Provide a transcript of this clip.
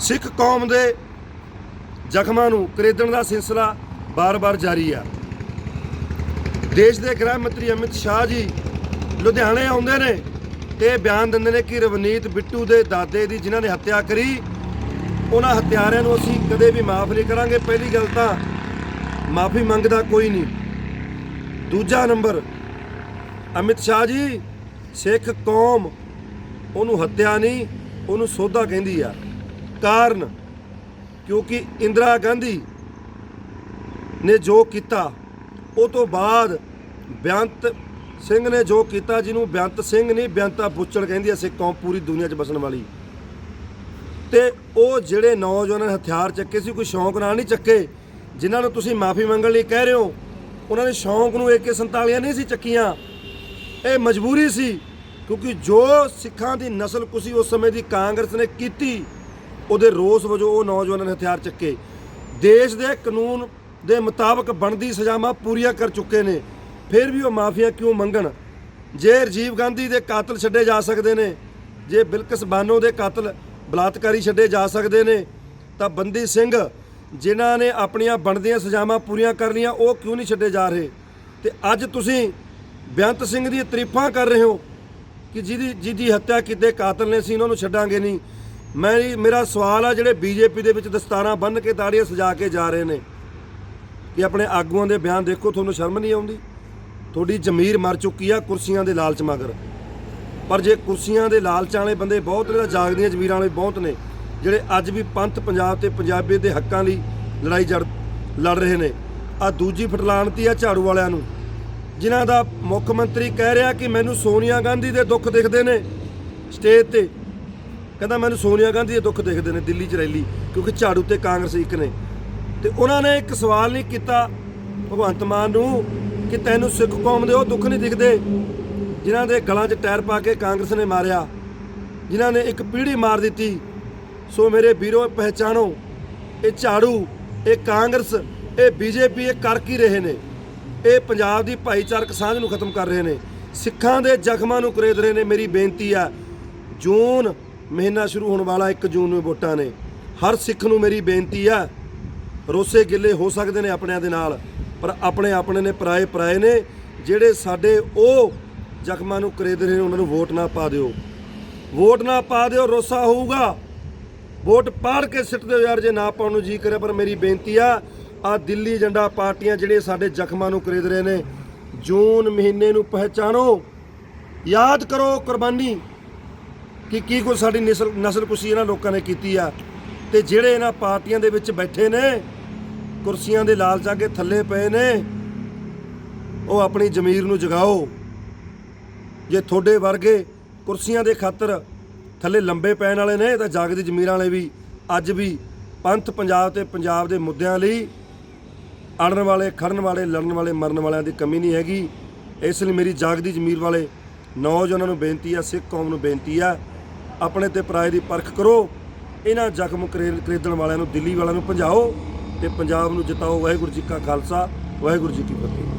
ਸਿੱਖ ਕੌਮ ਦੇ ਜ਼ਖਮਾਂ ਨੂੰ ਕਰੇਦਣ ਦਾ ਸਿਲਸਿਲਾ ਬਾਰ-ਬਾਰ ਜਾਰੀ ਆ। ਦੇਸ਼ ਦੇ ਗ੍ਰਹਿ ਮੰਤਰੀ ਅਮਿਤ ਸ਼ਾਹ ਜੀ ਲੁਧਿਆਣੇ ਆਉਂਦੇ ਨੇ ਤੇ ਇਹ ਬਿਆਨ ਦਿੰਦੇ ਨੇ ਕਿ ਰਵਨੀਤ ਬਿੱਟੂ ਦੇ ਦਾਦੇ ਦੀ ਜਿਨ੍ਹਾਂ ਨੇ ਹੱਤਿਆ ਕਰੀ, ਉਹਨਾਂ ਹੱਤਿਆਰਿਆਂ ਨੂੰ ਅਸੀਂ ਕਦੇ ਵੀ ਮਾਫ ਨਹੀਂ ਕਰਾਂਗੇ। ਪਹਿਲੀ ਗੱਲ ਤਾਂ ਮਾਫੀ ਮੰਗਦਾ ਕੋਈ ਨਹੀਂ। ਦੂਜਾ ਨੰਬਰ, ਅਮਿਤ ਸ਼ਾਹ ਜੀ, ਸਿੱਖ ਕੌਮ ਉਹਨੂੰ ਹੱਤਿਆ ਨਹੀਂ, ਉਹਨੂੰ ਸੋਧਾ ਕਹਿੰਦੀ ਆ। ਕਾਰਨ ਕਿਉਂਕਿ ਇੰਦਰਾ ਗਾਂਧੀ ਨੇ ਜੋ ਕੀਤਾ, ਉਹ ਤੋਂ ਬਾਅਦ ਬੇਅੰਤ ਸਿੰਘ ਨੇ ਜੋ ਕੀਤਾ, ਜਿਹਨੂੰ ਬੇਅੰਤ ਸਿੰਘ ਨਹੀਂ, ਬੇਅੰਤਾ ਬੁੱਚੜ ਕਹਿੰਦੀ ਆ ਸਿੱਖ ਕੌਮ ਪੂਰੀ ਦੁਨੀਆ 'ਚ ਵਸਣ ਵਾਲੀ। ਤੇ ਉਹ ਜਿਹੜੇ ਨੌਜਵਾਨਾਂ ਨੇ ਹਥਿਆਰ ਚੱਕੇ ਸੀ, ਕੋਈ ਸ਼ੌਂਕ ਨਾਲ ਨਹੀਂ ਚੱਕੇ, ਜਿਨ੍ਹਾਂ ਨੂੰ ਤੁਸੀਂ ਮਾਫੀ ਮੰਗਣ ਲਈ ਕਹਿ ਰਹੇ ਹੋ, ਉਹਨਾਂ ਨੇ ਸ਼ੌਂਕ ਨੂੰ AK47 ਨਹੀਂ ਸੀ ਚੱਕੀਆਂ। ਇਹ ਮਜਬੂਰੀ ਸੀ ਕਿਉਂਕਿ ਜੋ ਸਿੱਖਾਂ ਦੀ ਨਸਲ ਕੁਸੀ ਉਸ ਸਮੇਂ ਦੀ ਕਾਂਗਰਸ ਨੇ ਕੀਤੀ ਉਹਦੇ ਰੋਸ ਵਜੋਂ ਉਹ ਨੌਜਵਾਨਾਂ ਨੇ ਹਥਿਆਰ ਚੱਕੇ। ਦੇਸ਼ ਦੇ ਕਾਨੂੰਨ ਦੇ ਮੁਤਾਬਕ ਬਣਦੀ ਸਜ਼ਾਵਾਂ ਪੂਰੀਆਂ ਕਰ ਚੁੱਕੇ ਨੇ। ਫਿਰ ਵੀ ਉਹ ਮਾਫੀਆ ਕਿਉਂ ਮੰਗਣ? ਜੇ ਰਜੀਵ ਗਾਂਧੀ ਦੇ ਕਾਤਲ ਛੱਡੇ ਜਾ ਸਕਦੇ ਨੇ, ਜੇ ਬਿਲਕਿਸ ਬਾਨੋ ਦੇ ਕਾਤਲ ਬਲਾਤਕਾਰੀ ਛੱਡੇ ਜਾ ਸਕਦੇ ਨੇ, ਤਾਂ ਬੰਦੀ ਸਿੰਘ, ਜਿਨ੍ਹਾਂ ਨੇ ਆਪਣੀਆਂ ਬਣਦੀਆਂ ਸਜ਼ਾਵਾਂ ਪੂਰੀਆਂ ਕਰ ਲਈਆਂ, ਉਹ ਕਿਉਂ ਨਹੀਂ ਛੱਡੇ ਜਾ ਰਹੇ? ਤੇ ਅੱਜ ਤੁਸੀਂ ਬੇਅੰਤ ਸਿੰਘ ਦੀ ਤਾਰੀਫਾਂ ਕਰ ਰਹੇ ਹੋ ਕਿ ਜਿਹਦੀ ਜਿਹਦੀ ਹੱਤਿਆ ਕੀਤੇ ਕਾਤਲ ਨੇ ਸੀ, ਉਹਨਾਂ ਨੂੰ ਛੱਡਾਂਗੇ ਨਹੀਂ। ਮੈਂ ਮੇਰਾ ਸਵਾਲ ਆ ਜਿਹੜੇ ਬੀਜੇਪੀ ਦੇ ਵਿੱਚ ਦਸਤਾਰਾਂ ਬੰਨ੍ਹ ਕੇ ਤਾੜੀਆਂ ਸਜਾ ਕੇ ਜਾ ਰਹੇ ਨੇ, ਕਿ ਆਪਣੇ ਆਗੂਆਂ ਦੇ ਬਿਆਨ ਦੇਖੋ, ਤੁਹਾਨੂੰ ਸ਼ਰਮ ਨਹੀਂ ਆਉਂਦੀ? ਤੁਹਾਡੀ ਜ਼ਮੀਰ ਮਰ ਚੁੱਕੀ ਆ ਕੁਰਸੀਆਂ ਦੇ ਲਾਲਚ ਮਗਰ। ਪਰ ਜੇ ਕੁਰਸੀਆਂ ਦੇ ਲਾਲਚਾਂ ਵਾਲੇ ਬੰਦੇ ਬਹੁਤ ਨੇ, ਤਾਂ ਜਾਗਦੀਆਂ ਜ਼ਮੀਰਾਂ ਵਾਲੇ ਬਹੁਤ ਨੇ, ਜਿਹੜੇ ਅੱਜ ਵੀ ਪੰਥ ਪੰਜਾਬ ਤੇ ਪੰਜਾਬੀ ਦੇ ਹੱਕਾਂ ਲਈ ਲੜਾਈ ਜੜ, ਲੜ ਰਹੇ ਨੇ। ਆ ਦੂਜੀ ਫਟਲਾਣਤੀ ਆ ਝਾੜੂ ਵਾਲਿਆਂ ਨੂੰ, ਜਿਨ੍ਹਾਂ ਦਾ ਮੁੱਖ ਮੰਤਰੀ ਕਹਿ ਰਿਹਾ ਕਿ ਮੈਨੂੰ ਸੋਨੀਆ ਗਾਂਧੀ ਦੇ ਦੁੱਖ ਦਿਖਦੇ ਨੇ, ਸਟੇਜ ਤੇ। ਕਹਿੰਦਾ ਮੈਨੂੰ ਸੋਨੀਆ ਗਾਂਧੀ ਦੇ ਦੁੱਖ ਦਿਖਦੇ ਨੇ ਦਿੱਲੀ 'ਚ ਰੈਲੀ, ਕਿਉਂਕਿ ਝਾੜੂ ਤੇ ਕਾਂਗਰਸ ਇੱਕ ਨੇ। ਤੇ ਉਹਨਾਂ ਨੇ ਇੱਕ ਸਵਾਲ ਨਹੀਂ ਕੀਤਾ ਭਗਵੰਤ ਮਾਨ ਨੂੰ ਕਿ ਤੈਨੂੰ ਸਿੱਖ ਕੌਮ ਦੇ ਉਹ ਦੁੱਖ ਨਹੀਂ ਦਿਖਦੇ, ਜਿਨ੍ਹਾਂ ਦੇ ਗਲਾਂ 'ਚ ਟਾਇਰ ਪਾ ਕੇ ਕਾਂਗਰਸ ਨੇ ਮਾਰਿਆ, ਜਿਨ੍ਹਾਂ ਨੇ ਇੱਕ ਪੀੜ੍ਹੀ ਮਾਰ ਦਿੱਤੀ। ਸੋ ਮੇਰੇ ਵੀਰੋ, ਪਹਿਚਾਣੋ, ਇਹ ਝਾੜੂ, ਇਹ ਕਾਂਗਰਸ, ਇਹ ਬੀਜੇਪੀ, ਇਹ ਕਰ ਕੀ ਰਹੇ ਨੇ? ਇਹ ਪੰਜਾਬ ਦੀ ਭਾਈਚਾਰਕ ਸਾਂਝ ਨੂੰ ਖਤਮ ਕਰ ਰਹੇ ਨੇ। ਸਿੱਖਾਂ ਦੇ ਜ਼ਖਮਾਂ ਨੂੰ ਕਰੇਦ ਰਹੇ ਨੇ, ਮੇਰੀ ਬੇਨਤੀ ਆ। ਜੂਨ ਮਹੀਨਾ ਸ਼ੁਰੂ ਹੋਣ ਵਾਲਾ 1 ਜੂਨ ਨੂੰ ਵੋਟਾਂ ਨੇ। ਹਰ ਸਿੱਖ ਨੂੰ ਮੇਰੀ ਬੇਨਤੀ ਆ, ਰੋਸੇ ਗਿੱਲੇ ਹੋ ਸਕਦੇ ਨੇ ਆਪਣਿਆਂ ਦੇ ਨਾਲ, ਪਰ ਆਪਣੇ ਆਪਣੇ ਨੇ ਪਰਾਏ ਪਰਾਏ ਨੇ, ਜਿਹੜੇ ਸਾਡੇ ਉਹ ਜ਼ਖਮਾਂ ਨੂੰ ਕਰੇਦ ਰਹੇ ਨੇ ਉਹਨਾਂ ਨੂੰ ਵੋਟ ਨਾ ਪਾ ਦਿਓ। ਵੋਟ ਨਾ ਪਾ ਦਿਓ, ਰੋਸਾ ਹੋਊਗਾ। ਵੋਟ ਪਾੜ ਕੇ ਸਿੱਟ ਦਿਓ ਯਾਰ, ਜੇ ਨਾ ਪਾਉਣ ਨੂੰ ਜੀ ਕਰੇ ਪਰ ਮੇਰੀ ਬੇਨਤੀ ਆ ਆ ਦਿੱਲੀ ਏਜੰਡਾ ਪਾਰਟੀਆਂ ਜਿਹੜੇ ਸਾਡੇ ਜ਼ਖਮਾਂ ਨੂੰ ਖਰੀਦ ਰਹੇ ਨੇ, ਜੂਨ ਮਹੀਨੇ ਨੂੰ ਪਹਿਚਾਣੋ। ਯਾਦ ਕਰੋ ਕੁਰਬਾਨੀ। ਕਿ ਕੀ ਕੁਝ ਸਾਡੀ ਨਸਲ ਨਸਲ ਕੁਸ਼ੀ ਇਹਨਾਂ ਲੋਕਾਂ ਨੇ ਕੀਤੀ ਆ? ਤੇ ਜਿਹੜੇ ਇਹਨਾਂ ਪਾਰਟੀਆਂ ਦੇ ਵਿੱਚ ਬੈਠੇ ਨੇ, ਕੁਰਸੀਆਂ ਦੇ ਲਾਲਚਾਂ ਕੇ ਥੱਲੇ ਪਏ ਨੇ, ਉਹ ਆਪਣੀ ਜ਼ਮੀਰ ਨੂੰ ਜਗਾਓ। ਜੇ ਤੁਹਾਡੇ ਵਰਗੇ ਕੁਰਸੀਆਂ ਦੇ ਖਾਤਰ ਥੱਲੇ ਲੰਬੇ ਪੈਣ ਵਾਲੇ ਨੇ, ਤਾਂ ਜਾਗਦੀ ਜ਼ਮੀਰਾਂ ਵਾਲੇ ਵੀ, ਅੱਜ ਵੀ ਪੰਥ ਪੰਜਾਬ ਤੇ ਪੰਜਾਬ ਦੇ ਮੁੱਦਿਆਂ ਲਈ ਅੜਨ ਵਾਲੇ, ਖੜਨ ਵਾਲੇ, ਲੜਨ ਵਾਲੇ, ਮਰਨ ਵਾਲਿਆਂ ਦੀ ਕਮੀ ਨਹੀਂ ਹੈਗੀ। ਇਸ ਲਈ ਮੇਰੀ ਜਾਗਦੀ ਜ਼ਮੀਰ ਵਾਲੇ ਨੌਜਵਾਨਾਂ ਨੂੰ ਬੇਨਤੀ ਆ, ਸਿੱਖ ਕੌਮ ਨੂੰ ਬੇਨਤੀ ਆ ਆਪਣੇ ਤੇ ਪਰਾਏ ਦੀ ਪਰਖ ਕਰੋ। ਇਹਨਾਂ ਜ਼ਖਮ ਕਰੇ- ਖਰੀਦਣ ਵਾਲਿਆਂ ਨੂੰ, ਦਿੱਲੀ ਵਾਲਿਆਂ ਨੂੰ ਭਜਾਓ ਤੇ ਪੰਜਾਬ ਨੂੰ ਜਿਤਾਓ। ਵਾਹਿਗੁਰੂ ਜੀ ਕਾ ਖਾਲਸਾ, ਵਾਹਿਗੁਰੂ ਜੀ ਕੀ ਫਤਿਹ।